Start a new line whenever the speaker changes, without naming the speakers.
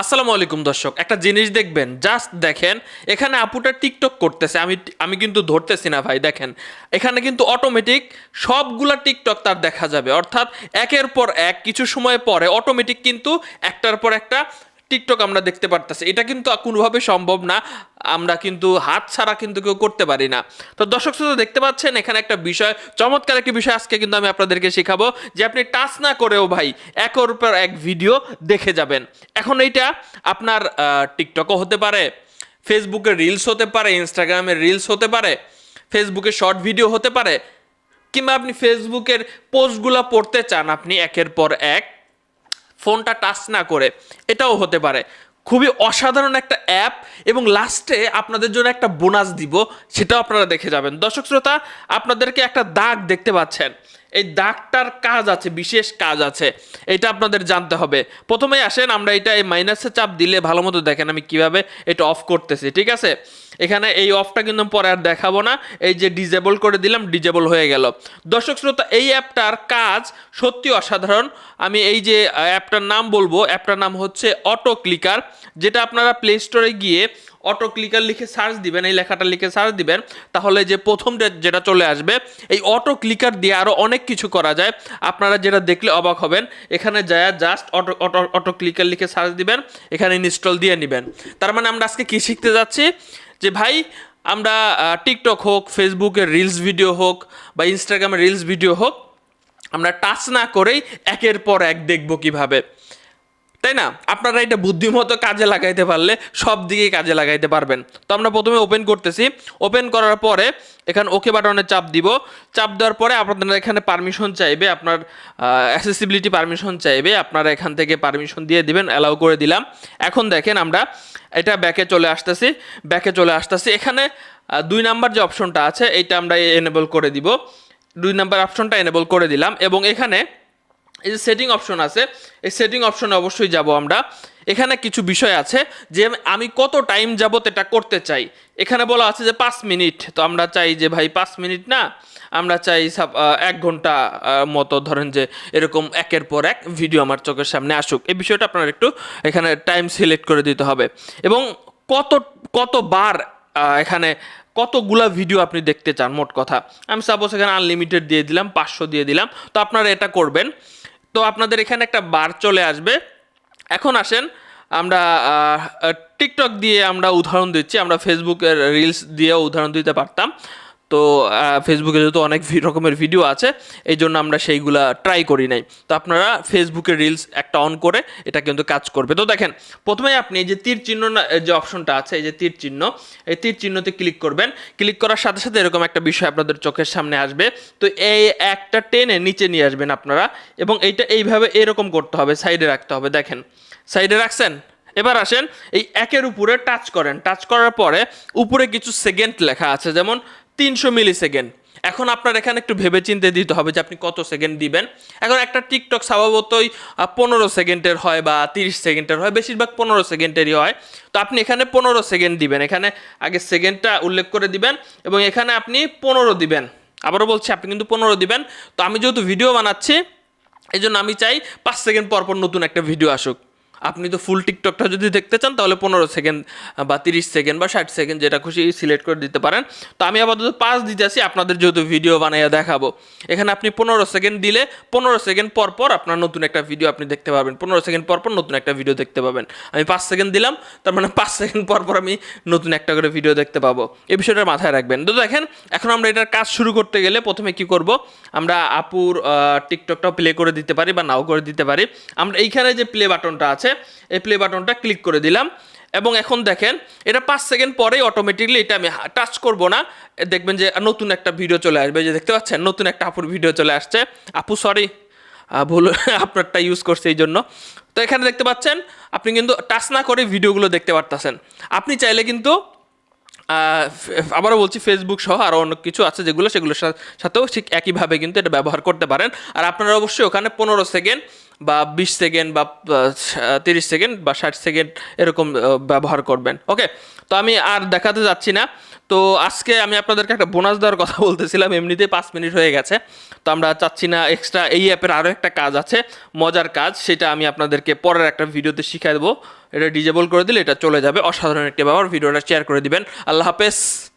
আসসালামু আলাইকুম দর্শক, একটা জিনিস দেখবেন জাস্ট দেখেন, এখানে আপুটা টিকটক করতেছে, আমি আমি কিন্তু ধরতেছি না ভাই, দেখেন, এখানে কিন্তু অটোমেটিক সবগুলা টিকটক তার দেখা যাবে, অর্থাৎ একের পর এক, কিছু সময় পরে অটোমেটিক কিন্তু একটার পর একটা টিকটক আমরা দেখতে পারতেছি। এটা কিন্তু কোনোভাবে সম্ভব না। আমরা কিন্তু হাত ছাড়া কিন্তু কেউ করতে পারি না। তো দর্শক শ্রোতা দেখতে পাচ্ছেন, এখানে একটা বিষয়, চমৎকার একটি বিষয় আজকে কিন্তু আমি আপনাদেরকে শেখাবো যে আপনি টাচ না করেও ভাই একের পর এক ভিডিও দেখে যাবেন। এখন এইটা আপনার টিকটকও হতে পারে ফেসবুকে রিলস হতে পারে, ইনস্টাগ্রামের রিলস হতে পারে ফেসবুকে শর্ট ভিডিও হতে পারে, কিংবা আপনি ফেসবুকের পোস্টগুলো পড়তে চান, আপনি একের পর এক ফোনটা টাচ না করে। এটাও হতে পারে। খুবই অসাধারণ একটা অ্যাপ এবং লাস্টে আপনাদের জন্য একটা বোনাস দিব, সেটাও আপনারা দেখে যাবেন। দর্শক শ্রোতা, আপনাদেরকে একটা দাগ দেখতে পাচ্ছেন। এই দাগটার কাজ আছে, বিশেষ কাজ আছে। এটা আপনাদের জানতে হবে। প্রথমে আসেন, আমরা এটা এই মাইনাসে চাপ দিলে ভালো মতো দেখেন আমি কীভাবে এটা অফ করতেছি, ঠিক আছে? এখানে এই অফটা কিন্তু পরে আর দেখাবো না। এই যে ডিজেবল করে দিলাম ডিজেবল হয়ে গেল। দর্শক শ্রোতা, এই অ্যাপটার কাজ সত্যি অসাধারণ। আমি এই যে, অ্যাপটার নাম বলব, অ্যাপটার নাম হচ্ছে অটো ক্লিকার যেটা আপনারা প্লে স্টোরে গিয়ে অটো ক্লিকার লিখে সার্চ দিবেন, এই লেখাটা লিখে সার্চ দিবেন, তাহলে যে প্রথম যেটা চলে আসবে, এই অটো ক্লিকার দিয়ে আরও অনেক কিছু করা যায়। আপনারা যেটা দেখলে অবাক হবেন, এখানে যায় just auto auto auto clicker লিখে সার্চ দিবেন, এখানে ইনস্টল দিয়ে নেবেন। তার মানে আমরা আজকে কী শিখতে যাচ্ছি? যে ভাই, আমরা টিকটক হোক ফেসবুকের রিলস ভিডিও হোক, বা ইনস্টাগ্রামের রিলস ভিডিও হোক, আমরা টাচ না করেই একের পর এক দেখব কীভাবে। তাই না? আপনারা এটা বুদ্ধিমতো কাজে লাগাইতে পারলে সব দিকেই কাজে লাগাইতে পারবেন। তো আমরা প্রথমে ওপেন করতেছি। ওপেন করার পরে এখানে ওকে বাটনে চাপ দিব। চাপ দেওয়ার পরে আপনাদের এখানে পারমিশন চাইবে, আপনার অ্যাসেসিবিলিটি পারমিশন চাইবে, আপনারা এখান থেকে পারমিশন দিয়ে দিবেন অ্যালাউ করে দিলাম। এখন দেখেন আমরা এটা ব্যাকে চলে আসতেছি ব্যাকে চলে আসতেছি। এখানে দুই নাম্বার যে অপশনটা আছে এটা আমরা এনেবল করে দিব। দুই নাম্বার অপশনটা এনেবল করে দিলাম এবং এখানে এই যে সেটিং অপশন আছে, এই সেটিং অপশনে অবশ্যই যাব আমরা। এখানে কিছু বিষয় আছে যে আমি কত টাইম যাবত এটা করতে চাই। এখানে বলা আছে যে পাঁচ মিনিট তো আমরা চাই যে ভাই পাঁচ মিনিট না, আমরা চাই এক ঘণ্টা মতো ধরেন যে এরকম একের পর এক ভিডিও আমার চোখের সামনে আসুক। এই বিষয়টা আপনার একটু এখানে টাইম সিলেক্ট করে দিতে হবে। এবং কত, কতবার এখানে কতগুলা ভিডিও আপনি দেখতে চান, মোট কথা। আমি সাপোজ এখানে আনলিমিটেড দিয়ে দিলাম, পাঁচশো দিয়ে দিলাম, তো আপনারা এটা করবেন। তো আপনাদের এখানে একটা বার চলে আসবে। এখন আসেন, আমরা টিকটক দিয়ে আমরা উদাহরণ দিচ্ছি, আমরা ফেসবুকের রিলস দিয়েও উদাহরণ দিতে পারতাম। তো ফেসবুকে যেহেতু অনেক রকমের ভিডিও আছে, এই জন্য আমরা সেইগুলা ট্রাই করি নাই। তো আপনারা ফেসবুকে রিলস একটা অন করে এটা কিন্তু কাজ করবে। তো দেখেন প্রথমে আপনি যে তীর চিহ্ন যে অপশনটা আছে, এই যে তীর চিহ্ন, এই তীর চিহ্নতে ক্লিক করবেন। ক্লিক করার সাথে সাথে এরকম একটা বিষয় আপনাদের চোখের সামনে আসবে। তো এই একটা টেনে নিচে নিয়ে আসবেন আপনারা, এবং এইটা এইভাবে এরকম করতে হবে সাইডে রাখতে হবে। দেখেন সাইডে রাখছেন, এবার আসেন, এই একের উপরে টাচ করেন। টাচ করার পরে উপরে কিছু সেকেন্ড লেখা আছে, যেমন তিনশো মিলি সেকেন্ড এখন আপনার এখানে একটু ভেবে চিন্তে দিতে হবে যে আপনি কত সেকেন্ড দিবেন। এখন একটা টিকটক স্বভাবতই পনেরো সেকেন্ডের হয় বা তিরিশ সেকেন্ডের হয়, বেশিরভাগ পনেরো সেকেন্ডেরই হয়। তো আপনি এখানে পনেরো সেকেন্ড দিবেন। এখানে আগে সেকেন্ডটা উল্লেখ করে দিবেন এবং এখানে আপনি পনেরো দিবেন। আবারও বলছি, আপনি কিন্তু পনেরো দিবেন। তো আমি যেহেতু ভিডিও বানাচ্ছি এই জন্য আমি চাই পাঁচ সেকেন্ড পর পর নতুন একটা ভিডিও আসুক। আপনি তো ফুল টিকটকটা যদি দেখতে চান, তাহলে পনেরো সেকেন্ড বা তিরিশ সেকেন্ড বা ষাট সেকেন্ড যেটা খুশি সিলেক্ট করে দিতে পারেন। তো আমি আপাতত পাঁচ দিতে আসি আপনাদের যেহেতু ভিডিও বানাইয়া দেখাবো। এখানে আপনি পনেরো সেকেন্ড দিলে পনেরো সেকেন্ড পর পর আপনার নতুন একটা ভিডিও আপনি দেখতে পাবেন পনেরো সেকেন্ড পর পর নতুন একটা ভিডিও দেখতে পাবেন। আমি পাঁচ সেকেন্ড দিলাম, তার মানে পাঁচ সেকেন্ড পর পর আমি নতুন একটা করে ভিডিও দেখতে পাবো। এই বিষয়টা মাথায় রাখবেন। তো দেখেন, এখন আমরা এটার কাজ শুরু করতে গেলে প্রথমে কি করব? আমরা আপুর টিকটকটাও প্লে করে দিতে পারি বা নাও করে দিতে পারি। আমরা এইখানে যে প্লে বাটনটা আছে এই প্লে বাটনটা ক্লিক করে দিলাম। এবং এখন দেখেন, এটা পাঁচ সেকেন্ড পরেই অটোমেটিকলি এটা আমি টাচ করব না। দেখবেন যে নতুন একটা ভিডিও চলে আসবে। যে দেখতে পাচ্ছেন, নতুন একটা আপুর ভিডিও চলে আসছে। আপু সরি ভুল আপনারটা ইউজ করছে এই জন্য। তো এখানে দেখতে পাচ্ছেন, আপনি কিন্তু টাচ না করে ভিডিওগুলো দেখতে পারতেছেন। আপনি চাইলে কিন্তু আবারও বলছি ফেসবুক সহ আরও অনেক কিছু আছে যেগুলো, সেগুলোর সাথেও ঠিক একইভাবে কিন্তু এটা ব্যবহার করতে পারেন। আর আপনারা অবশ্যই ওখানে পনেরো সেকেন্ড বা বিশ সেকেন্ড বা তিরিশ সেকেন্ড বা ষাট সেকেন্ড এরকম ব্যবহার করবেন। ওকে, তো আমি আর দেখাতে যাচ্ছি না। তো আজকে আমি আপনাদেরকে একটা বোনাস দেওয়ার কথা বলতেছিলাম, এমনিতেই পাঁচ মিনিট হয়ে গেছে। তো আমরা চাচ্ছি না এক্সট্রা এই অ্যাপের আরও একটা কাজ আছে, মজার কাজ, সেটা আমি আপনাদেরকে পরের একটা ভিডিওতে শিখাই দেবো। এটা ডিজেবল করে দিলে এটা চলে যাবে। অসাধারণ একটি ব্যাপার ভিডিওটা শেয়ার করে দিবেন। আল্লাহ হাফেজ।